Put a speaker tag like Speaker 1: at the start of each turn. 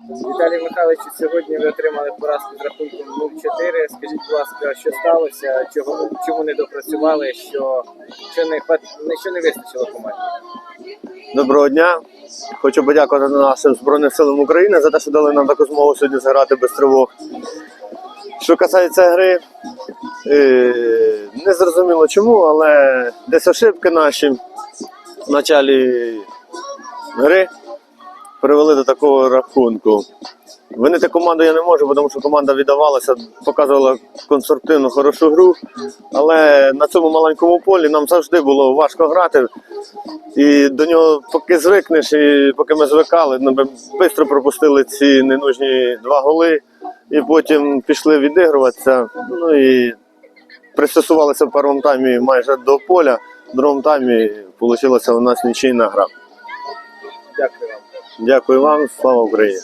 Speaker 1: Віталій Михайлович, сьогодні ви отримали поразку з рахунком 0-4. Скажіть, будь ласка, що сталося? Чого чому не допрацювали? Що, що не що не вистачило команді?
Speaker 2: Доброго дня. Хочу подякувати нашим Збройним силам України за те, що дали нам таку змогу сьогодні зіграти без тривог. Що касається гри, е, не зрозуміло чому, але десь ошибки наші в началі гри привели до такого рахунку. Винити команду я не можу, тому що команда віддавалася, показувала конструктивну, хорошу гру. Але на цьому маленькому полі нам завжди було важко грати. І до нього поки звикнеш, і поки ми звикали, ну, ми швидко пропустили ці ненужні два голи, і потім пішли відігруватися. Ну і пристосувалися в першому таймі майже до поля, в другому таймі вийшла у нас нічийна гра.
Speaker 1: Дякую.
Speaker 2: Дякую вам, слава Україні!